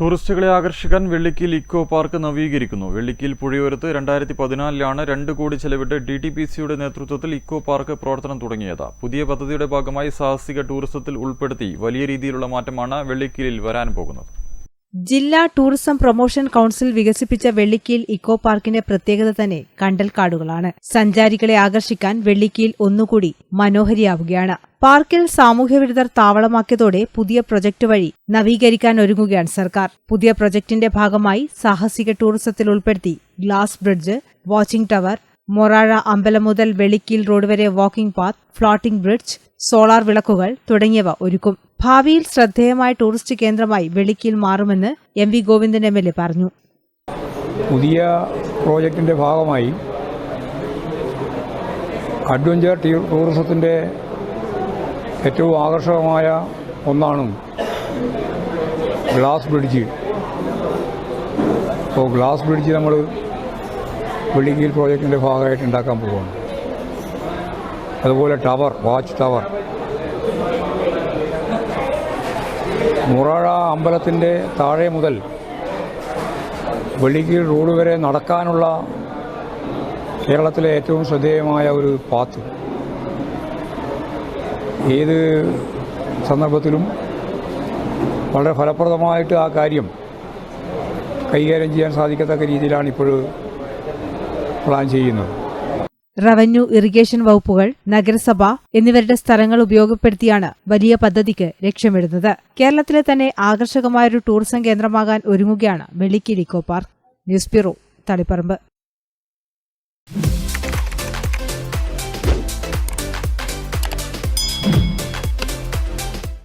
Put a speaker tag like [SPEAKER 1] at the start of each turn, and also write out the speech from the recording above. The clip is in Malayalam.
[SPEAKER 1] ടൂറിസ്റ്റുകളെ ആകർഷിക്കാൻ വെള്ളിക്കിൽ ഇക്കോ പാർക്ക് നവീകരിക്കുന്നു. വെള്ളിക്കിൽ പുഴയോരത്ത് രണ്ടായിരത്തി പതിനാലിലാണ് രണ്ട് കോടി ചെലവിട്ട് ഡി ടി പി സിയുടെ നേതൃത്വത്തിൽ ഇക്കോ പാർക്ക് പ്രവർത്തനം തുടങ്ങിയത്. പുതിയ പദ്ധതിയുടെ ഭാഗമായി സാഹസിക ടൂറിസത്തിൽ ഉൾപ്പെടുത്തി വലിയ രീതിയിലുള്ള മാറ്റമാണ് വെള്ളിക്കിലിൽ വരാൻ പോകുന്നത്.
[SPEAKER 2] ജില്ലാ ടൂറിസം പ്രൊമോഷൻ കൌൺസിൽ വികസിപ്പിച്ച വെള്ളിക്കീൽ ഇക്കോ പാർക്കിന്റെ പ്രത്യേകത തന്നെ കണ്ടൽക്കാടുകളാണ്. സഞ്ചാരികളെ ആകർഷിക്കാൻ വെള്ളിക്കീൽ ഒന്നുകൂടി മനോഹരിയാവുകയാണ്. പാർക്കിൽ സാമൂഹ്യവിരുദ്ധർ താവളമാക്കിയതോടെ പുതിയ പ്രൊജക്ട് വഴി നവീകരിക്കാൻ ഒരുങ്ങുകയാണ് സർക്കാർ. പുതിയ പ്രൊജക്ടിന്റെ ഭാഗമായി സാഹസിക ടൂറിസത്തിൽ ഉൾപ്പെടുത്തി glass bridge watching tower Morazha അമ്പലം മുതൽ വെളിക്കീൽ റോഡ് വരെ walking path floating bridge solar വിളക്കുകൾ തുടങ്ങിയവ ഒരുക്കും. ഭാവിയിൽ ശ്രദ്ധേയമായ ടൂറിസ്റ്റ് കേന്ദ്രമായി വെളിക്കിൽ മാറുമെന്ന് M V Govindan M L A പറഞ്ഞു.
[SPEAKER 3] പുതിയ പ്രോജക്റ്റിന്റെ ഭാഗമായി അഡ്വഞ്ചർ ടൂറിസത്തിന്റെ ഏറ്റവും ആകർഷകമായ ഒന്നാണ് ഗ്ലാസ് ബ്രിഡ്ജ്. അപ്പോൾ ഗ്ലാസ് ബ്രിഡ്ജ് നമ്മൾ വെള്ളിക്കീൽ പ്രോജക്റ്റിന്റെ ഭാഗമായിട്ട് ഉണ്ടാക്കാൻ പോവുകയാണ്. അതുപോലെ ടവർ വാച്ച് ടവർ. മുറാഴ അമ്പലത്തിന്റെ താഴെ മുതൽ വെള്ളിക്കീഴ് റോഡ് വരെ നടക്കാനുള്ള കേരളത്തിലെ ഏറ്റവും ശ്രദ്ധേയമായ ഒരു പാത്ത്. ഏത് സന്ദർഭത്തിലും വളരെ ഫലപ്രദമായിട്ട് ആ കാര്യം കൈകാര്യം ചെയ്യാൻ സാധിക്കത്തക്ക രീതിയിലാണ് ഇപ്പോൾ പ്ലാൻ ചെയ്യുന്നത്.
[SPEAKER 2] റവന്യൂ ഇറിഗേഷൻ വകുപ്പുകൾ നഗരസഭ എന്നിവരുടെ സ്ഥലങ്ങൾ ഉപയോഗപ്പെടുത്തിയാണ് വലിയ പദ്ധതിക്ക് ലക്ഷ്യമിടുന്നത്. കേരളത്തിലെ തന്നെ ആകർഷകമായൊരു ടൂറിസം കേന്ദ്രമാകാൻ ഒരുങ്ങുകയാണ് Vellikkeel eco park news bureau Thaliparamba.